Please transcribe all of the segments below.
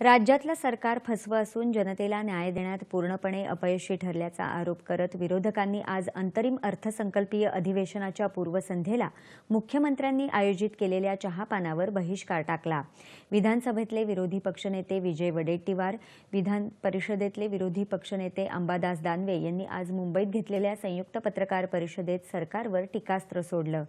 राज्यातलं सरकार फसवं असून जनतेला न्याय देण्यात पूर्णपणे अपयशी ठरल्याचा आरोप करत विरोधकांनी आज अंतरिम अर्थसंकल्पीय अधिवेशनाच्या पूर्वसंध्येला मुख्यमंत्र्यांनी आयोजित केलेल्या चहापानावर बहिष्कार टाकला. विधानसभेतले विरोधी पक्षनेते विजय वडेट्टीवार विधान परिषदेतले विरोधी पक्षनेते अंबादास दानवे यांनी आज मुंबईत घेतलेल्या संयुक्त पत्रकार परिषदेत सरकारवर टीकास्त्र सोडलं.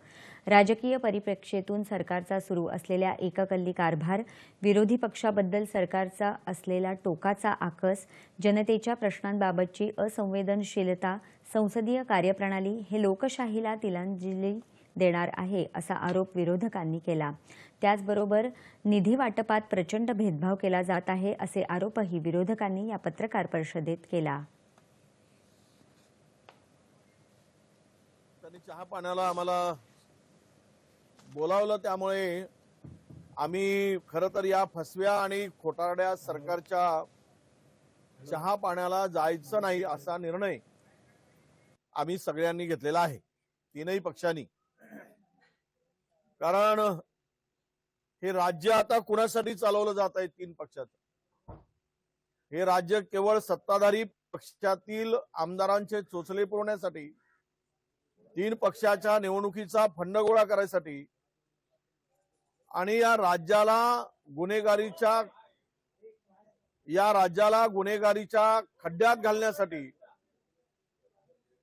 राजकीय परिप्रेक्ष्येतून सरकारचा सुरू असलेल्या एककल्ली कारभार विरोधी पक्षाबद्दल सरकार सरकारचा असलेला टोकाचा आकस जनतेच्या प्रश्नांबाबतची असंवेदनशीलता संसदीय कार्यप्रणाली हे लोकशाहीला तिलांजली देणार आहे असा आरोप विरोधकांनी केला. त्याचबरोबर निधी वाटपात प्रचंड भेदभाव केला जात आहे असे आरोपही विरोधकांनी या पत्रकार परिषदेत केला. चहा पाण्याला आम्हाला बोलावलं त्यामुळे आम्ही खरं तर या फसव्या आणि खोटारड्या सरकारच्या चहा पाण्याला जायचं नाही असा निर्णय आम्ही सगळ्यांनी घेतलेला आहे. तीनही पक्षांनी. कारण हे राज्य आता कुणासाठी चालवलं जात आहे तीन पक्षाचं? हे राज्य केवळ सत्ताधारी पक्षातील आमदारांचे चोचले पुरवण्यासाठी तीन पक्षाच्या निवडणुकीचा फंड गोळा करायसाठी आणि या राज्याला गुन्हेगारीच्या या राज्याला गुन्हेगारीच्या खड्ड्यात घालण्यासाठी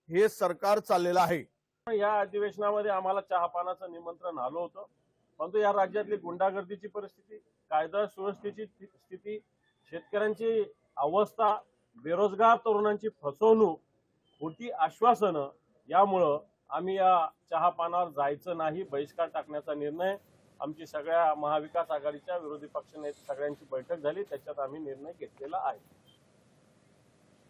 हे सरकार चाललेलं आहे. या अधिवेशनामध्ये आम्हाला चहापानाचं निमंत्रण आलं होतं. परंतु या राज्यातली गुंडागर्दीची परिस्थिती कायदा सुव्यवस्थेची स्थिती शेतकऱ्यांची अवस्था बेरोजगार तरुणांची फसवणूक खोटी आश्वासनं यामुळं आम्ही या चहापानावर जायचं नाही बहिष्कार टाकण्याचा निर्णय आमची सगळ्या महाविकास आघाडीच्या विरोधी पक्षनेते सगळ्यांची बैठक झाली त्याच्यात आम्ही निर्णय घेतलेला आहे.